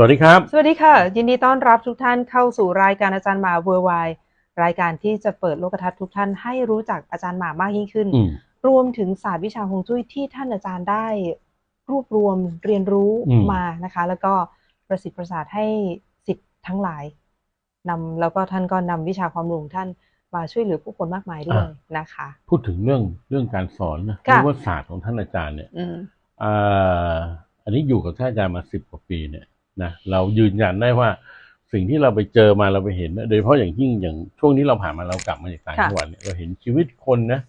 สวัสดีครับ สวัสดีค่ะ ยินดีต้อนรับทุกท่านเข้าสู่รายการอาจารย์หมาเวอร์ไวรายการที่จะเปิดโลกทัศน์ทุกท่านให้รู้จักอาจารย์หมามากยิ่งขึ้นอืมรวมถึงศาสตร์วิชาฮวงจุ้ยที่ท่านอาจารย์ได้รวบรวมเรียนรู้อืมมานะคะ แล้วก็ประสิทธิ์ประสาทให้สิทธิ์ทั้งหลายนำแล้วก็ท่านก็นำวิชาความรู้ของท่านมาช่วยเหลือผู้คนมากมายด้วยนะคะ พูดถึงเรื่องเรื่องการสอนนะค่ะเรียกว่าศาสตร์ของท่านอาจารย์เนี่ยอืมอ่าอันนี้อยู่กับท่านอาจารย์มาสิบกว่าปีเนี่ย นะเรายืนยันได้ว่าสิ่งที่เราไปเจอมาเราไปเห็นนะโดยเฉพาะอย่างยิ่งอย่างช่วงนี้เราผ่านมาเรากลับมาจากต่างค่ะจังหวัดเนี่ยเราเห็นชีวิตคนนะ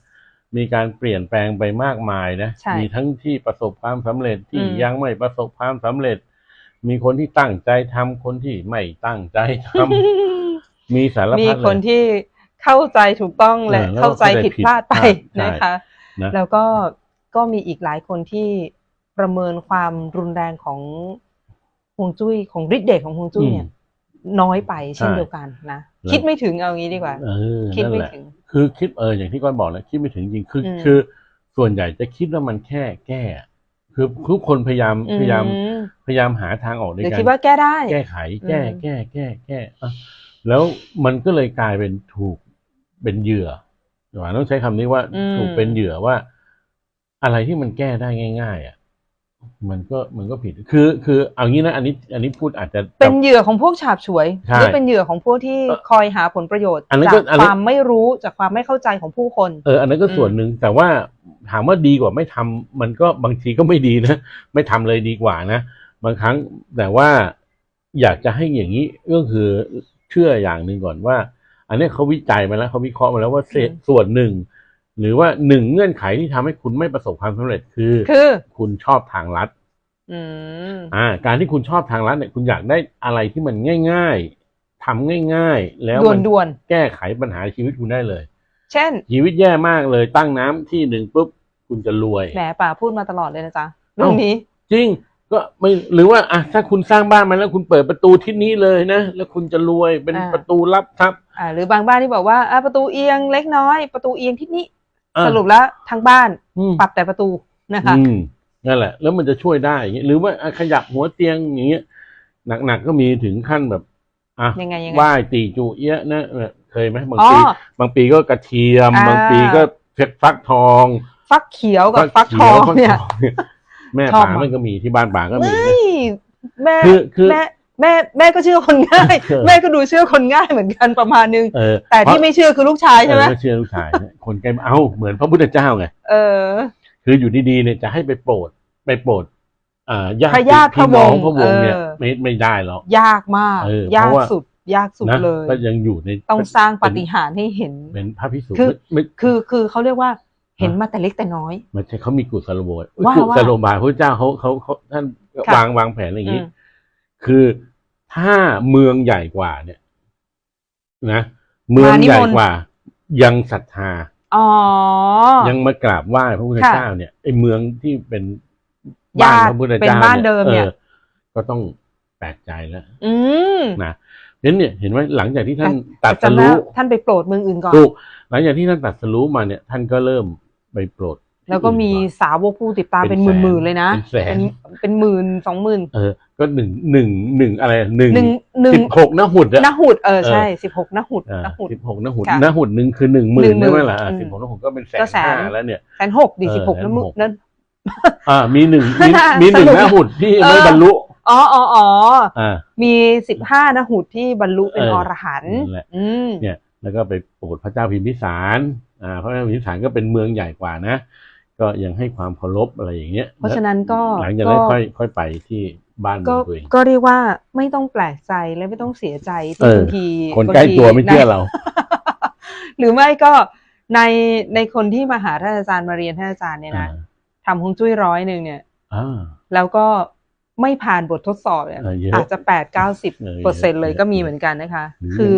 มีการเปลี่ยนแปลงไปมากมายนะใช่มีทั้งที่ประสบความสำเร็จที่อืมยังไม่ประสบความสำเร็จ มีคนที่ตั้งใจทำคนที่ไม่ตั้งใจทำมีสารมีพัดเลยคนที่เข้าใจถูกต้องและเออแล้วเข้าใจผิดพลาดไปเข้าใจผิดนะคะนะแล้วก็ก็มีอีกหลายคนที่ประเมินความรุนแรงของฮ วงจุ้ยของฤทธิ์เดชของฮวงจุ้ยเนี่ย น้อยไปเช่นใช่เดียวกันนะแล้วคิดไม่ถึงเอางี้ดีกว่าเออคิดนั่นไม่แหละถึง คือคิดเอออย่างที่ก้อยบอกแล้วคิดไม่ถึงจริงคืออมคือ ส่วนใหญ่จะคิดว่ามันแค่แก้ คือทุกคนพยายามพยายามอืมพยายามหาทางออกในเดี๋ยวการคิดว่าแก้ได้แก้ไข แก้อืมแก้ แก้แก้อะแล้วมันก็เลยกลายเป็นถูกเป็นเหยื่อหวานต้องใช้คำนี้ว่าถูกเป็นเหยื่อว่า อะไรที่มันแก้ได้ง่าย ๆ อะ มันก็มันก็ผิด คือ คือเอางี้นะ อันนี้ อันนี้พูดอาจจะ เป็นเหยื่อของพวกฉาบฉวยใช่หรือเป็นเหยื่อของพวกที่เออคอยหาผลประโยชน์อันนั้นจาก็กอันคนั้นวามไม่รู้ จากความไม่เข้าใจของผู้คน เออ อันนั้นก็ส่วนหนึ่ง แต่ว่าถามว่าดีกว่าไม่ทำมันก็บางทีก็ไม่ดีนะ ไม่ทำเลยดีกว่านะ บางครั้ง แต่ว่าอยากจะให้อย่างนี้ ก็คือเชื่ออย่างหนึ่งก่อนว่า อันนี้เขาวิจัยมาแล้วเขาวิเคราะห์มาแล้วว่าเศษอืมส่วนหนึ่ง หรือว่าหนึ่งเงื่อนไขที่ทำให้คุณไม่ประสบความสำเร็จคือคือคุณชอบทางลัดอืมอ่า การที่คุณชอบทางลัดเนี่ยคุณอยากได้อะไรที่มันง่าย ๆทำง่าย ๆ แล้วด่วมันนด่วนแก้ไขปัญหาชีวิตคุณได้เลยๆเช่น ชีวิตแย่มากเลยตั้งน้ำที่หนึ่งปุ๊บคุณจะรวยแหมป่าพูดมาตลอดเลยนะจ๊ะเรื่องนี้ จริงก็ไม่หรือว่าอะถ้าคุณสร้างบ้านมาแล้วคุณเปิดประตูทิศนี้เลยนะ แล้วคุณจะรวยเป็นอ่าประตูลับทับ อ่า หรือบางบ้านที่บอกว่าอะประตูเอียงเล็กน้อย ประตูเอียงที่นี้อะ สรุปแล้วทางบ้านอืมปรับแต่ประตูนะคะอืมนั่นแหละ แล้วมันจะช่วยได้อย่างเงี้ยหรือว่าอะขยับหัวเตียงอย่างเงี้ยหนักๆก็มีถึงขั้นแบบอะยังไงยังไงไหว้ตีจูเอี้ยะนะเออเคยไหมบางอ๋อปีบางปีก็กระเทียมอ่าบางปีก็เพชรฟักทอง ฟักเขียวกับฟักทขีองฟักเนี่ยทองเนี่ย แม่ชอบป๋ามากมันก็มีที่บ้านป๋าก็มีเฮ้ยแม่คือคือ แม่แม่แม่ก็เชื่อคนง่ายเออแม่ก็ดูเชื่อคนง่ายเหมือนกันประมาณนึงเออแต่ที่ไม่เชื่อคือลูกชายใช่ไหมเออเชื่อลูกชายเนี่ยคนใกล้เอ้าเหมือนพระพุทธเจ้าไงเออ คืออยู่ดีๆเนี่ยจะให้ไปโปรดไปโปรดอ่าญาพระติญาติพี่น้องพพระระววงงศ์ศ์เนี่ยเออไม่ไม่ได้หรอกยากมากเออเพยากราะว่าสุดยากสุดนะเลยก็ยังอยู่ในต้องสร้างปาฏิหารย์ให้เห็นเป็นพระพิสุคือไม่คือคือเขาเรียกว่าเห็นมาแต่เล็กแต่น้อยไม่ใช่เขามีกุศโลบายว่ากุว่าศโลบายพระเจ้าเขาเขาเขาท่านค่ะวางวางแผนอะไรอย่างนี้อืมคือ ถ้าเมืองใหญ่กว่าเนี่ยนะเมืองใหญ่กว่า ยังศรัทธาอ๋อยังมากราบไหว้พระพุทธค่ะเจ้าเนี่ยไอเมืองที่เป็นบ้านญาติพระพุทธเป็นเจ้าบ้านเดิมเนี่ยออก็ต้องแปลกใจแล้วอืมนะเน้นเนี่ยเห็นไหมหลังจากที่ท่านแต่ตัดสจำได้รู้ท่านไปโปรดเมืองอื่นก่อนถูกหลังจากที่ท่านตัดสรู้มาเนี่ย ท่านก็เริ่มไปโปรดที่ แล้วก็มีอื่นอนสาวกผู้ติดตามเป็เป็นนแสนหมื่นๆเลยนะเป็นแสนเป็นหมื่นสองหมื่นเออ ก็หนึ่งหนึ่งหนึ่งอะไรหนึ่งหนึ่งหนึ่งสิบหกนหุดอะนหุดเออใช่สิบหกนหุดอ่านหุดสิบหกนหุดค่ะนหุดหนึ่งคือหนึ่งหมื่น10,000ใช่ไหมล่ะอืมสิบหกนหุดก็เป็นแสนก็แสนห้าแล้วเนี่ยแสนหกดิเออสิบหกแสนนหุหดกนั่นอ่ามีหนึ่งมีน่ามีหนึ่งสนุกนหุดที่ยังไม่เออบรรลุอ๋ออ๋ออ๋ออ่ามีสิบห้านหุดที่บรรลุเป็นเอออรหันต์นั่นแหละอืมเนี่ย แล้วก็ไปโปรดพระเจ้าพิมพิสารอ่าพระเจ้าพิมพิสารก็เป็นเมืองใหญ่กว่านะ ก็ยังให้ความเคารพอะไรอย่างเงี้ย เพราะฉะนั้นก็หลังจากก็นั้นค่อยค่อยไปที่บ้านก็ของตัวเองก็เรียกว่าไม่ต้องแปลกใจและไม่ต้องเสียใจเออบที่างทีคนบางใกล้ทีตัวไม่เชื่อในเรา หรือไม่ก็ในในคนที่มาหาท่านอาจารย์มาเรียนท่านอาจารย์เนี่ยนะทำฮวงจุ้ยร้อยหนึ่งเนี่ยอ่าแล้วก็ไม่ผ่านบททดสอบเนี่ยเออเยอะอาจจะแปดเก้าสิบเออเปอร์เซ็นเลยเยอะก็มีเหมือนกันนะคะหรือคือ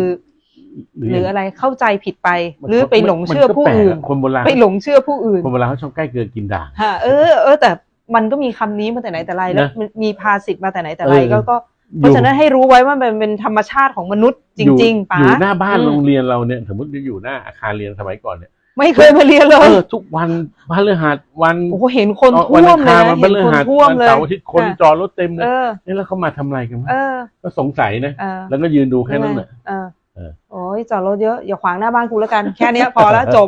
หรืออะไรเข้าใจผิดไป หรือไปหลงเชื่อผู้มันก็แปลกอื่นอะคนโบราณไปหลงเชื่อผู้อื่นคนโบราณเขาชอบใกล้เกลือกินด่างฮะเออเออแต่มันก็มีคำนี้มาแต่ไหนแต่ไรแล้วนะมันมีภาษิตมาแต่ไหนแต่ไรเออก็ก็เพราะฉะนั้นให้รู้ไว้ว่ามันเป็นธรรมชาติของมนุษย์จอยู่ริง ๆป๋าอยู่หน้าบ้านอืมโรงเรียนเราเนี่ยสมมติอยู่หน้าอาคารเรียนสมัยก่อนเนี่ยไม่เคยมาเรียนเลเอยอทุกวันพฤหัสวันโอ้โหเห็นคนเอ่อท่วันวอัมงเลคายรนะวันพเห็นฤคนหัสท่วมวันเลยเสาร์อาทิตย์คนค่ะจอดรถเต็มเลยเออนี่แล้วเขามาทำอะไรกันวะเออก็สงสัยนะเออแล้วก็ยืนดูแค่นั้นแหละเออเออ โอ้ยจอดรถเยอะอย่าขวางหน้าบ้านกูแล้วกันแค่เนี้ยพอแล้วจบ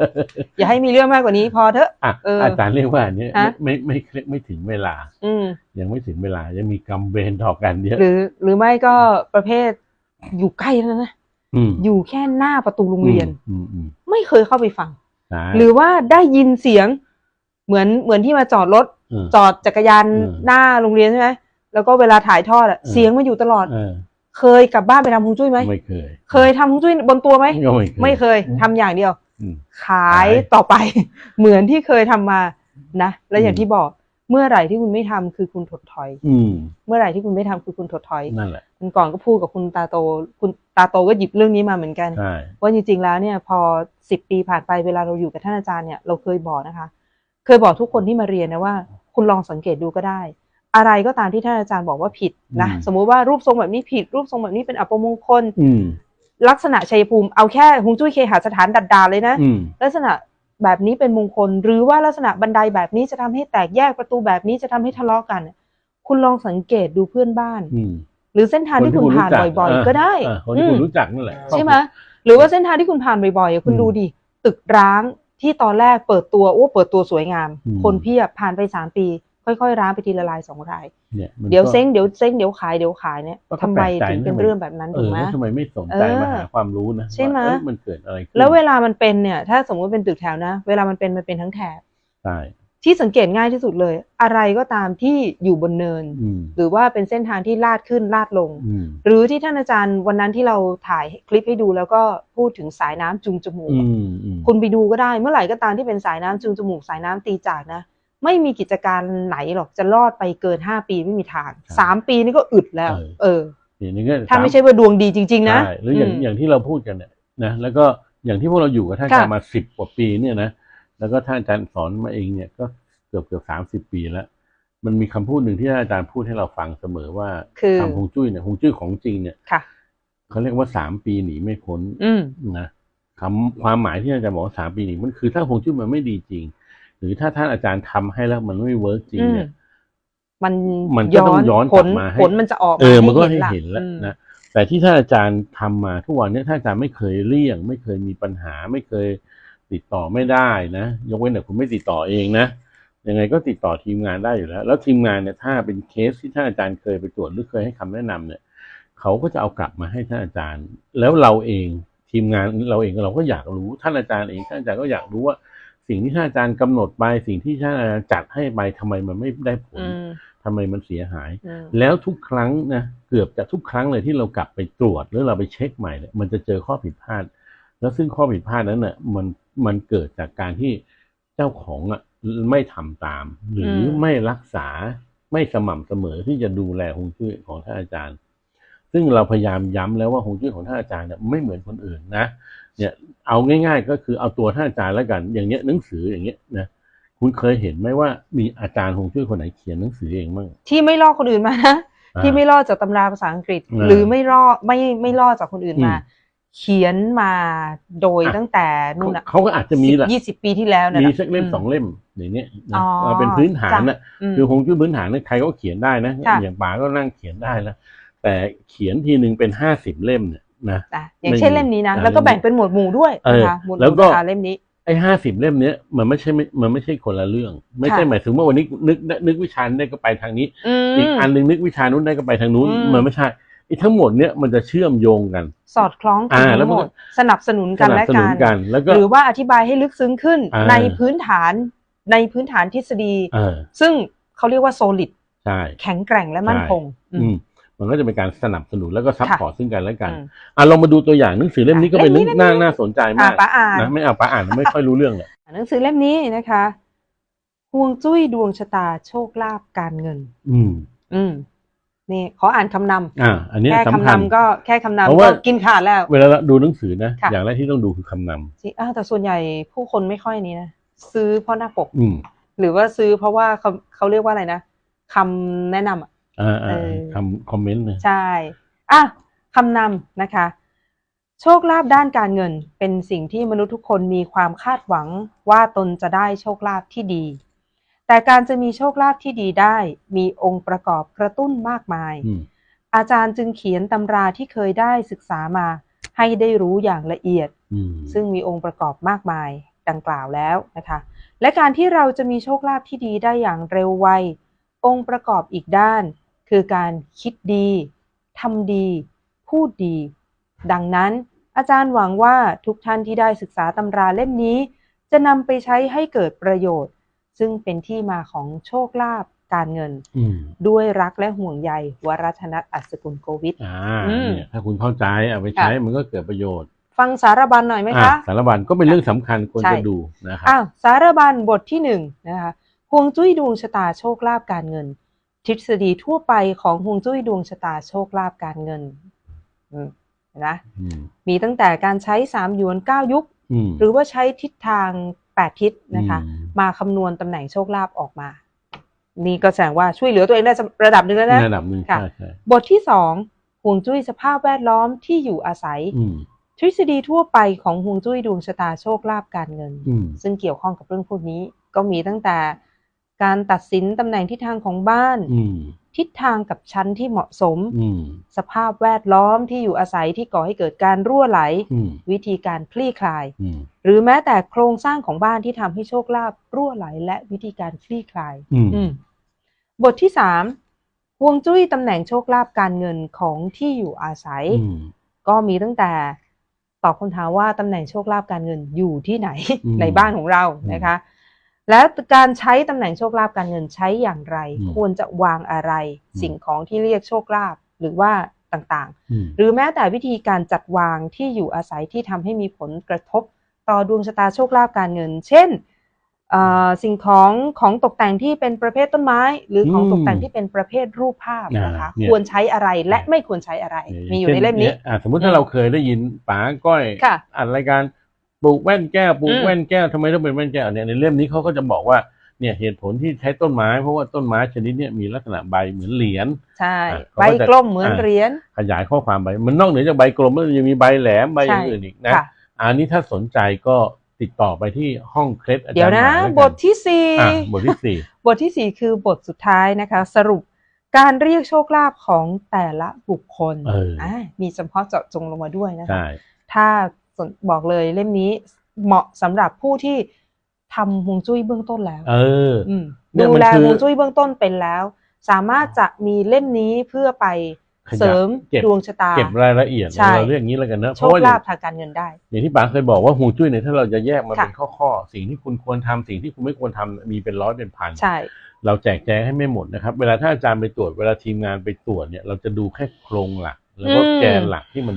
อย่าให้มีเรื่องมากกว่านี้ พอเถอะอะเออออาจารย์เรียกว่าอันเนี้ยฮะไม่ไม่ไม่ไม่ถึงเวลา อืมยังไม่ถึงเวลายังมีกรรมเวรต่อกันเยอะหรือ หรือไม่ก็ประเภทอยู่ใกล้แล้วนะอืมอยู่แค่หน้าประตูโรงเรียนอืมอืมไม่เคยเข้าไปฟังใช่หรือว่าได้ยินเสียง เหมือนเหมือนที่มาจอดรถเออจอดจักรยานอืมหน้าโรงเรียนใช่ไหมแล้วก็เวลาถ่ายทอดอะเออเสียงมันอยู่ตลอด เออเคยกลับบ้านไปทำฮวงจุ้ยไหมไม่เคย เคยทำฮวงจุ้ยบนตัวไหมก็ไม่เคย ไม่เคยอืมทำอย่างเดียว อืม ขายขายต่อไป เหมือนที่เคยทำมานะ และอย่างอืม ที่บอกเมื่อไหร่ที่คุณไม่ทำคือคุณถดถอย อืม เมื่อไหร่ที่คุณไม่ทำคือคุณถดถอยนั่นแหละคุณก่อนก็พูดกับคุณตาโต คุณตาโตก็หยิบเรื่องนี้มาเหมือนกัน ใช่ ว่าจริงๆ แล้วเนี่ยพอสิบปีผ่านไปเวลาเราอยู่กับท่านอาจารย์เนี่ยเราเคยบอกนะคะ เคยบอกทุกคนที่มาเรียนนะว่า คุณลองสังเกตดูก็ได้ อะไรก็ตามที่ท่านอาจารย์บอกว่าผิดนะสมมุติว่ารูปทรงแบบนี้ผิด รูปทรงแบบนี้เป็นอัปมงคล อืมลักษณะชัยภูมิเอาแค่ฮวงจุ้ยเคหสถานดัดดาเลยนะ อืม ลักษณะแบบนี้เป็นมงคล หรือว่าลักษณะบันไดแบบนี้จะทำให้แตกแยกประตูแบบนี้จะทำให้ทะเลาะกัน คุณลองสังเกตดูเพื่อนบ้าน อืมหรือเส้นทางที่คุณผ่านบ่อย ๆ ก็ได้เออคนที่คุณรู้จักนั่นแหละใช่ไหมหรือว่าเส้นทางที่คุณผ่านบ่อยๆอะคุณอืมดูดิตึกร้างที่ตอนแรกเปิดตัวโอ้เปิดตัวสวยงาม อืม คนเพียบผ่านไปสามปี ค่อยๆร้างไปทีละลายสองรายเนี่ยมันเดี๋ยวก็เซ้งเดี๋ยวเซ้งเดี๋ยวขายเดี๋ยวขายเนี่ยก็ทำไมแปลกใจถึงเป็นนะเรื่องแบบนั้นเอถูกอไหมแล้วทำไมไม่สนใจเออมาหาความรู้นะใช่ไหมว่าเอ้ยมันเกิดอะไรขึ้นแล้วเวลามันเป็นเนี่ย ถ้าสมมติเป็นตึกแถวนะ เวลามันเป็นมันเป็นทั้งแถบใช่ที่สังเกตง่ายที่สุดเลย อะไรก็ตามที่อยู่บนเนินอืมหรือว่าเป็นเส้นทางที่ลาดขึ้นลาดลงอืมหรือที่ท่านอาจารย์วันนั้นที่เราถ่ายคลิปให้ดูแล้วก็พูดถึงสายน้ำจูงจมูกอืมอืมคุณไปดูก็ได้เมื่อไหร่ก็ตามที่เป็นสายน้ำจูงจมูกสายน้ำตีจากนะ ไม่มีกิจการไหนหรอกจะรอดไปเกินห้าปีไม่มีทางสามปีนี่ก็อึดแล้ว เอออย่างนี้ก็ถ้าไม่ใช่ว่าดวงดีจริง ๆ นะใช่หรืออย่างมอย่างที่เราพูดกันเนี่ยนะแล้วก็อย่างที่พวกเราอยู่กับท่านอาจารย์ค่ะมาสิบกว่าปีเนี่ยนะแล้วก็ท่านอาจารย์สอนมาเองเนี่ยก็เกือบเกือบสามสิบปีแล้ว มันมีคำพูดหนึ่งที่ท่านอาจารย์พูดให้เราฟังเสมอว่าคือทำฮวงจุ้ยเนี่ยฮวงจุ้ยของจริงเนี่ยค่ะเขาเรียกว่าสามปีหนีไม่พ้นอืมนะคำความหมายที่อาจารย์บอกว่าสามปีหนีมันคือถ้าฮวงจุ้ยมันไม่ดีจริงห รือถ้าท่านอาจารย์ทำให้แล้วมันไม่เวิร์กจริงเนี่ยมันมันก็ต้องย้อนผกลัลบมาให้ผลมันจะออกเออมันก็ให้ให้ล่ะเห็นแล้วอืมนะแต่ที่ท่านอาจารย์ทำมาทุกวันเนี้ท่านอาจารย์ไม่เคยเลี่ยง ไม่เคยมีปัญหา ไม่เคยติดต่อไม่ได้นะยกเว้นแต่คุณไม่ติดต่อเองนะยังไงก็ติดต่อทีมงานได้อยู่แล้ว แล้วทีมงานเนี่ยถ้าเป็นเคสที่ท่านอาจารย์เคยไปตรวจหรือเคยให้คำแนะนำเนี่ยเขาก็จะเอากลับมาให้ท่านอาจารย์ แล้วเราเองทีมงานเราเองเราก็อยากรู้ท่านอาจารย์เองท่านอาจารย์ก็อยากรู้ว่า สิ่งที่ท่านอาจารย์กำหนดไปสิ่งที่ท่านอาจารย์จัดให้ไปทำไมมันไม่ได้ผลอืมทำไมมันเสียหายอืมแล้วทุกครั้งนะเกือบจะทุกครั้งเลยที่เรากลับไปตรวจ หรือเราไปเช็คใหม่เนี่ยมันจะเจอข้อผิดพลาด แล้วซึ่งข้อผิดพลาดนั้นเน่ะมันมันเกิดจากการที่เจ้าของอะไม่ทำตาม หรืออมไม่รักษาไม่สม่ำเสมอที่จะดูแลฮวงจุ้ยของท่านอาจารย์ ซึ่งเราพยายามย้ำแล้วว่าฮวงจุ้ยของท่านอาจารย์เนี่ยไม่เหมือนคนอื่นนะ เนี่ยเอาง่าย ๆ ก็คือเอาตัวท่านอาจารย์แล้วกัน อย่างเนี้ยหนังสืออย่างเงี้ยนะคุณเคยเห็นไหมว่ามีอาจารย์ฮวงจุ้ยคนไหนเขียนหนังสือเองบ้างที่ไม่ลอกคนอื่นมานะอ่าที่ไม่ลอกจากตำราภาษาอังกฤษอ่าหรือไม่ลอกไม่ไม่ลอกจากคนอื่นมาอืมเขียนมาโดยอะตั้งแต่นู่เขานอะเขาก็อาจจะมีแหละยี่สิบปีที่แล้วนะมีสักเล่มสองมเล่มอย่างเนี้ยนะอ๋อเอาเป็นพื้นฐานน่ะจ้ะมคือฮวงจุ้ยพื้นฐานเนี่ยใครก็เขียนได้นะค่ะอย่างป๋าก็นั่งเขียนได้แล้วแต่เขียนทีหนึ่งเป็นห้าสิบเล่มเนี่ย นะอะอย่างเช่นไม่มีเล่มนี้นะอ่าแล้วก็แบ่งเป็นหมวดหมู่ด้วยเออนะคะหมวดหแล้วมู่ก็นะคะเล่มนี้ไอ้ห้าสิบเล่มเนี้ยมันไม่ใช่ไม่มันไม่ใช่คนละเรื่อง ไม่ใช่ค่ะหมายถึงว่าวันนี้นึกนึกวิชาได้ก็ไปทางนี้อืมอีกอันหนึ่งนึกวิชานู้นได้ก็ไปทางนู้นอืมมันไม่ใช่ไอ้ทั้งหมดเนี้ยมันจะเชื่อมโยงกัน สอดคล้องกัอ่านแล้ทั้วงมันหมก็ดสนับสนุนสกันนับและสนุกันนกันแล้วก็หรือว่าอธิบายให้ลึกซึ้งขึ้นอ่าในพื้นฐานในพื้นฐานทฤษฎีเออซึ่งเขาเรียกว่าโซลิดใช่แข็งแกร่งและมั่นคงอื มอืมมันก็จะเป็นการสนับสนุนแล้วก็ซัพค่ะพอร์ตซึ่งกันและกันอืมอะลองมาดูตัวอย่างหนังสือเล่มนี้ก็เป็นเล่มนี้เรื่องน่าน่าสนใจอะมากป้าอ่านนะไม่เอาปาอ่านไม่ค่อยรู้เรื่องเลยหนังสือเล่มนี้นะคะห่วงจุ้ยดวงชะตาโชคลาภการเงิน อืม อืมนี่ขออ่านคำนำอ่า อันเนี้ยแค่สำคำคัญนำก็แค่คำเพราะนำว่าก็กินขาดแล้ว เวลาเราดูหนังสือนะค่ะอย่างแรกที่ต้องดูคือคำนจริงอ้าวแต่ส่วนใหญ่ผู้คนไม่ค่อยนี้นะซื้อเพราะหน้าปกำอืม หรือว่าซื้อเพราะว่าเขาเขาเรียกว่าอะไรนะคำแนะนำอะ อ่าอ่าเออคำคอมเมนต์นะใช่อะคำนำนะคะ โชคลาภด้านการเงินเป็นสิ่งที่มนุษย์ทุกคนมีความคาดหวังว่าตนจะได้โชคลาภที่ดี แต่การจะมีโชคลาภที่ดีได้ มีองค์ประกอบกระตุ้นมากมายอืมอาจารย์จึงเขียนตำราที่เคยได้ศึกษามาให้ได้รู้อย่างละเอียดอืมซึ่งมีองค์ประกอบมากมายดังกล่าวแล้วนะคะ และการที่เราจะมีโชคลาภที่ดีได้อย่างเร็วไวองค์ประกอบอีกด้าน คือการคิดดีทำดี พูดดี ดังนั้น อาจารย์หวังว่าทุกท่านที่ได้ศึกษาตำราเล่มนี้ จะนำไปใช้ให้เกิดประโยชน์ ซึ่งเป็นที่มาของโชคลาภการเงินอืมด้วยรักและห่วงใยวรัชนัทอัศกุลโกวิทอ่าอืมเนี่ยถ้าคุณเข้าใจเอาไปใช้ค่ะมันก็เกิดประโยชน์ฟังสารบัญหน่อยไหมอะคะสารบัญก็เป็นเรื่องสำคัญควรใช่จะดูนะครับอ้าวสารบัญบทที่หนึ่งนะคะฮวงจุ้ยดวงชะตาโชคลาภการเงิน ทฤษฎีทั่วไปของฮวงจุ้ยดวงชะตาโชคลาภการเงินอืมเห็นไหมอืมมีตั้งแต่การใช้สามหยวนเก้ายุคอืมหรือว่าใช้ทิศทางแปดทิศนะคะอืมมาคำนวณตำแหน่งโชคลาภออกมา นี่ก็แสดงว่าช่วยเหลือตัวเองได้ระดับหนึ่งแล้วนะระดับหนึ่งค่ะใช่ใช่บทที่สองฮวงจุ้ยสภาพแวดล้อมที่อยู่อาศัยอืมทฤษฎีทั่วไปของฮวงจุ้ยดวงชะตาโชคลาภการเงินอืมซึ่งเกี่ยวข้องกับเรื่องพวกนี้ก็มีตั้งแต่ การตัดสินตำแหน่งทิศทางของบ้านอืมทิศทางกับชั้นที่เหมาะสมอืมสภาพแวดล้อมที่อยู่อาศัยที่ก่อให้เกิดการรั่วไหลอืมวิธีการคลี่คลายอืมหรือแม้แต่โครงสร้างของบ้านที่ทำให้โชคลาภรั่วไหล และวิธีการคลี่คลายอืมอืมบทที่สามฮวงจุ้ยตำแหน่งโชคลาภการเงินของที่อยู่อาศัยอืมก็มีตั้งแต่ตอบคำถามว่าตำแหน่งโชคลาภการเงินอยู่ที่ไหนอืมในบ้านของเราอืมนะคะ และการใช้ตำแหน่งโชคลาภการเงินใช้อย่างไรอืมควรจะวางอะไรอืมสิ่งของที่เรียกโชคลาภหรือว่าต่างอืมๆหรือแม้แต่วิธีการจัดวางที่อยู่อาศัยที่ทำให้มีผลกระทบต่อดวงชะตาโชคลาภการเงิน เช่นเอ่อสิ่งของของตกแต่งที่เป็นประเภทต้นไม้ หรือของอืมตกแต่งที่เป็นประเภทรูปภาพนะคะอ่าเนี่ยควรใช้อะไรและไม่ควรใช้อะไร มีอยู่ในเล่มนี้ช่อะสมมุติถ้าเราเคยได้ยินป๋าก้อยค่ะอัดรายการ ปลูกแว่นแก้วปลูอืกมแว่นแก้วทำไมต้องเป็นแว่นแก้วเนี่ยในเล่มนี้เขาก็จะบอกว่าเนี่ยเหตุผลที่ใช้ต้นไม้เพราะว่าต้นไม้ชนิดเนี้ยมีลักษณะใบเหมือนเหรียญใช่อะเขาใบก็จะกลมเหมือนอ่าเหรียญขยายข้อความไปมันนอกเหนือจากใบกลมแล้วยังมีใบแหลมใบอย่างใช่อื่นอีกนะค่ะอันนี้ถ้าสนใจก็ติดต่อไปที่ห้องเคล็ดอาจารย์เดี๋ยวนะหมาแล้วกันบทที่สี่อะบทที่สี่บทที่สี่คือบทสุดท้ายนะคะ สรุปการเรียกโชคลาภของแต่ละบุคคลเอออ่ามีเฉพาะเจาะจงลงมาด้วยนะคะใช่ถ้าสน บอกเลยเล่มนี้เหมาะสำหรับผู้ที่ทำฮวงจุ้ยเบื้องต้นแล้ว เอออืมเนี่ยดูมันแลคือฮวงจุ้ยเบื้องต้นเป็นแล้ว สามารถจะมีเล่มนี้เพื่อไปขยับเสริมเก็บดวงชะตา เก็บรายละเอียดใช่เราเรียกอย่างนี้แล้วกันเนอะเพโชราะคว่าอลาย่างภทางการเงินได้ อย่างที่ป๋าเคยบอกว่าฮวงจุ้ยเนี่ยถ้าเราจะแยกมันค่ะเป็นข้อๆ สิ่งที่คุณควรทำสิ่งที่คุณไม่ควรทำมีเป็นร้อยเป็นพันใช่ เราแจกแจงให้ไม่หมดนะครับ เวลาถ้าอาจารย์ไปตรวจเวลาทีมงานไปตรวจเนี่ยเราจะดูแค่โครงหลักแล้วก็อืมแกนหลักที่มัน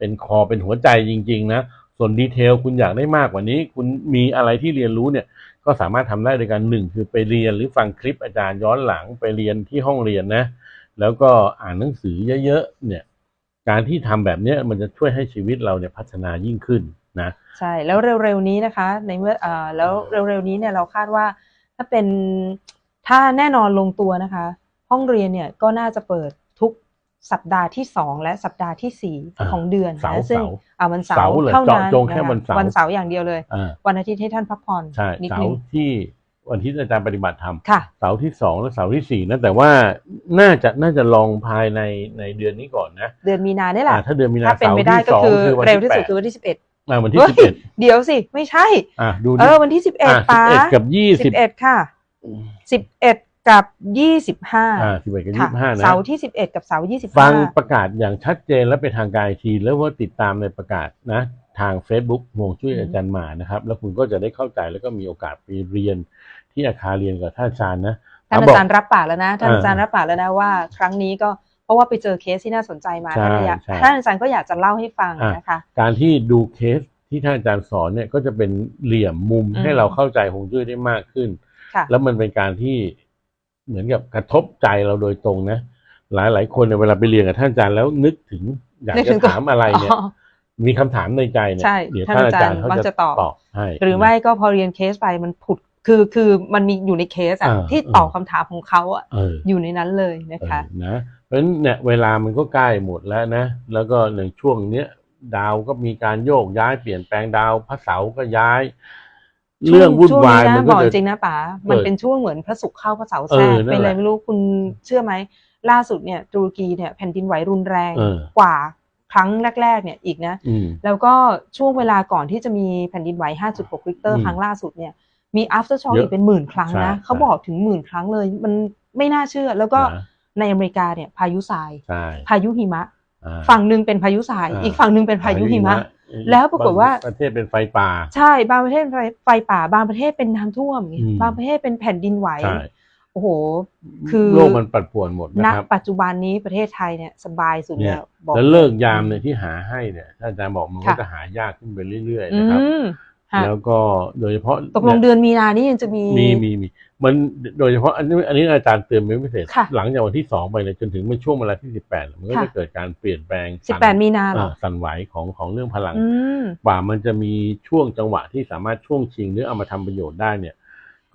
เป็นคอเป็นหัวใจจริง ๆ นะ ส่วนดีเทลคุณอยากได้มากกว่านี้ คุณมีอะไรที่เรียนรู้เนี่ย ก็สามารถทำได้โดยการหนึ่งคือไปเรียนหรือฟังคลิปอาจารย์ย้อนหลังไปเรียนที่ห้องเรียนนะ แล้วก็อ่านหนังสือเยอะๆเนี่ย การที่ทำแบบนี้มันจะช่วยให้ชีวิตเราเนี่ยพัฒนายิ่งขึ้นนะใช่แล้วเร็วๆนี้นะคะ ในเมื่อเอ่อแล้วเร็วๆนี้เนี่ยเราคาดว่าถ้าเป็นถ้าแน่นอนลงตัวนะคะ ห้องเรียนเนี่ยก็น่าจะเปิด สัปดาห์ที่สองและสัปดาห์ที่สี่อ่าของเดือนเสาร์นะซึ่งเสาร์อ่าวันเสาเสาร์ร์เลยเท่านั้นเจาะจงแค่ะะวันเสาร์วันเสาร์อย่างเดียวเลยอ่าวันอาทิตย์ให้ท่านพักผ่อนใช่นิดเสานึงร์ที่วันที่อาจารย์ปฏิบัติธรรมค่ะเสาร์ที่สองและเสาร์ที่สี่นะแต่ว่าน่าจะน่าจะลองภายในในเดือนนี้ก่อนนะ เดือนมีนาเนี่ยแหละอ่าถ้าเดือนมีนาถ้าเป็นเสาร์ไปได้ที่ก็สองคือคือวันเร็วที่ที่แปสุดดคือวันที่สิบเอ็ดอ่าวันที่เฮ้ยสิบเอ็ดเดี๋ยวสิ ไม่ใช่อ่าดูเอดิอวันที่สิบเอ็ดอ่าป้าสิบเอ็ดกับยี่สิสิบบเอ็ดค่ะสิบเอ็ด กับยี่สิบห้าอ่าสิบเอ็ดกับค่ะยี่สิบห้านะ เสาร์ที่สิบเอ็ดกับเสาร์ยี่สิบฟัห้างประกาศอย่างชัดเจนและเป็นทางการอีกที แล้วว่าติดตามในประกาศนะ ทาง Facebook ห่วงจุ้ยอืมอาจารย์หมานะครับ แล้วคุณก็จะได้เข้าใจแล้วก็มีโอกาสไปเรียนที่อาคารเรียนกับท่านอาจารย์นะท่านบอากจารย์รับปากแล้วนะท่านอ่าอาจารย์รับปากแล้วนะว่า ครั้งนี้ก็เพราะว่าไปเจอเคสที่น่าสนใจมาใช่ท่านอยากใช่ ท่านอาจารย์ก็อยากจะเล่าให้ฟังอะนะคะ การที่ดูเคสที่ท่านอาจารย์สอนเนี่ยก็จะเป็นเหลี่ยมมุมอืม ให้เราเข้าใจฮวงจุ้ยได้มากขึ้น ค่ะ แล้วมันเป็นการที่ เหมือนกับกระทบใจเราโดยตรงนะหลายหลายๆคนเนี่ยเวลาไปเรียนกับท่านอาจารย์แล้วนึกถึงอยากนึกจะถึงตัวถามอะไรเนี่ยอ๋อมีคำถามในใจเนี่ยใช่เดี๋ยวท่านท่านอาจารย์อาจารย์เขามักจะจะตอบตอบให้หรือไม่ก็พอเรียนเคสไปมันผุดคือคือมันมีอยู่ในเคสอะอ่าที่ตอบคำถามของเขาอะเอออยู่ในนั้นเลยนะเออคะนะเพราะฉะนั้นเนี่ยเวลามันก็ใกล้หมดแล้วนะ แล้วก็ในช่วงเนี้ยดาวก็มีการโยกย้ายเปลี่ยนแปลงดาวพระเสาร์ก็ย้าย เรื่องวุ่นวายช่งมันบก็อกจจะริงนะป๋ามันเป็นช่วงเหมือนพระศุกร์เข้าพระเสาร์แทรเอกอนั่นเป็นอะไรแหละไม่รู้คุณเชื่อไหมล่าสุดเนี่ยตุรกีเนี่ยแผ่นดินไหวรุนแรงเออกว่าครั้งแรก ๆ เนี่ยอีกนะอืมแล้วก็ช่วงเวลาก่อนที่จะมีแผ่นดินไหว 5.6 ริกเตอร์อืมครั้งล่าสุดเนี่ยมี after shock เยอะอีกเป็นหมื่นครั้งนะใช่เขาบอกถึงหมื่นครั้งเลย มันไม่น่าเชื่อ แล้วก็นะในอเมริกาเนี่ยพายุทรายใช่พายุหิมะอ่าฝั่งหนึ่งเป็นพายุทรายอ่าอีกฝั่งหนึ่งเป็นพายุหิมะ แล้วปรากฏว่าบงประเทศเป็นไฟป่า ใช่บางประเทศไฟไฟป่า บางประเทศเป็นน้ำท่วมอืมบางประเทศเป็นแผ่นดินไหวใช่โอ้โห คือโลกมันปัดป่วนหมดณนะครับปัจจุบันนี้ประเทศไทยเนี่ยสบายสุดเนี่แล้ยวบอกแล้วเลิกยามเนี่ยที่หาให้เนี่ยถ้าอาจารย์บอกมันก็ค่ะจะหายากขึ้นไปเรื่อยๆอืนะครับมค่ะแล้วก็โดยเฉพาะตกลงเนี่ยเดือนมีนานี้ยังจะมีมีมีมี มันโดยเฉพาะอันนี้อันนี้อาจารย์เตือนไว้พิเศษ ค่ะ หลังจากวันที่สองไปเลยจนถึงในช่วงเวลาที่สิบแปดมันก็ค่ะจะเกิดการเปลี่ยนแปลงสิบสั่นแปดมีนาเหรออ่าสั่นไหวของของเรื่องพลัง อืม กว่ามันจะมีช่วงจังหวะที่สามารถช่วงชิงหรือเอามาทำประโยชน์ได้เนี่ย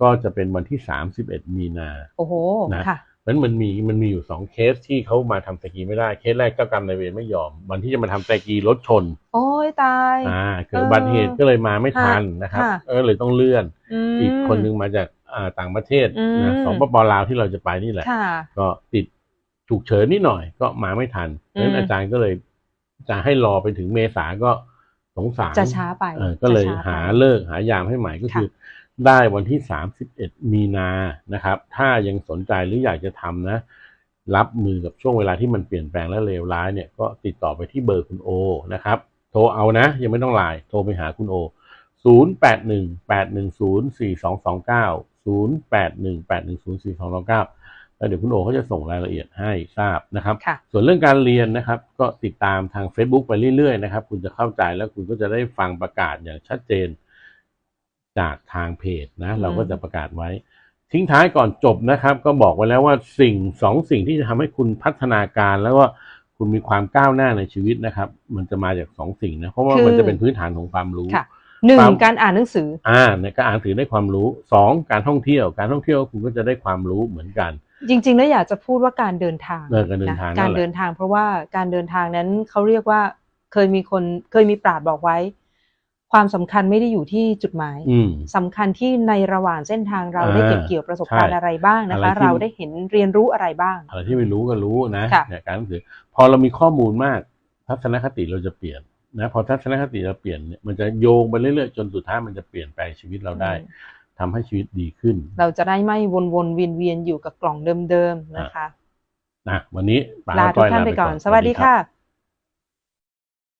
ก็จะเป็นวันที่สามสิบเอ็ดมีนา โอ้โห นะ ค่ะเพราะฉะ นั้นมันมีมันมีอยู่สองเคสที่เขามาทำสกีไม่ได้เคสแรกเจ้ากรรมนายเวรไม่ยอม วันที่จะมาทำสกีรถชน โอ้ยตาย อ่าเกิดอุบัติเหตุก็เลยมาไม่ทันนะครับค่ะเออเลยต้องเลื่อน มอีกคนนึงมาจากอ่าต่างประเทศอืมนะสองปปลาวที่เราจะไปนี่แหละ ค่ะ ก็ติดฉุกเฉินนิดหน่อยก็มาไม่ทันเพราะฉะนั้นอืมอาจารย์ก็เลยจะให้รอไปถึงเมษาก็สงสารจะช้าไปเออก็เลยจะช้ไป หาเลิกหายามให้ใหม่ก็คือ ได้วันที่สามสิบเอ็ดมีนานะครับ ถ้ายังสนใจหรืออยากจะทำนะ รับมือกับช่วงเวลาที่มันเปลี่ยนแปลงและเลวร้ายเนี่ยก็ติดต่อไปที่เบอร์คุณโอนะครับ โทรเอานะ ยังไม่ต้องไลน์โทรไปหาคุณโอ 0 8 1 8 1 0 4 2 2 9 0 8 1 8 1 0 4 2 2 9 แล้วเดี๋ยวคุณโอเขาจะส่งรายละเอียดให้ทราบนะครับค่ะส่วนเรื่องการเรียนนะครับ ก็ติดตามทาง Facebook ไปเรื่อยๆนะครับ คุณจะเข้าใจแล้วคุณก็จะได้ฟังประกาศอย่างชัดเจน จากทางเพจนะ เราก็จะประกาศไว้ ทิ้งท้ายก่อนจบนะครับ ก็บอกไว้แล้วว่าสิ่งสองสิ่งที่จะทำให้คุณพัฒนาการแล้วก็คุณมีความก้าวหน้าในชีวิตนะครับ มันจะมาจากสองสิ่งนะเพราะว่าคือมันจะเป็นพื้นฐานของความรู้ค่ะหนึ่งความการอ่านหนังสือ อ่าในการอ่านถือได้ความรู้สองการท่องเที่ยว การท่องเที่ยวคุณก็จะได้ความรู้เหมือนกัน จริงๆแล้วอยากจะพูดว่าการเดินทางเออการเดินทางนั่นแหละการเดินทาง เพราะว่าการเดินทางนั้นเขาเรียกว่าเคยมีคนเคยมีปราดบอกไว้ ความสำคัญไม่ได้อยู่ที่จุดหมายอืมสำคัญที่ในระหว่างเส้นทางเราอ่าได้เก็บเกี่ยวประสบการณ์ใช่อะไรบ้างนะอะไรคะที่เราได้เห็นเรียนรู้อะไรบ้าง อะไรที่ไม่รู้ก็รู้นะค่ะเนี่ยการหนังสือพอเรามีข้อมูลมากทัศนคติเราจะเปลี่ยนนะพอทัศนคติเราเปลี่ยนเนี่ยมันจะโยงไปเรื่อยๆจนสุดท้ายมันจะเปลี่ยนแปลงชีวิตเราได้ทำให้ชีวิตดีขึ้น เราจะได้ไม่วนๆเวียนๆอยู่กับกล่องเดิมๆนะคะนะวันนี้ป๋ลาทุกท่านไปก่อน สวัสดีค่ะ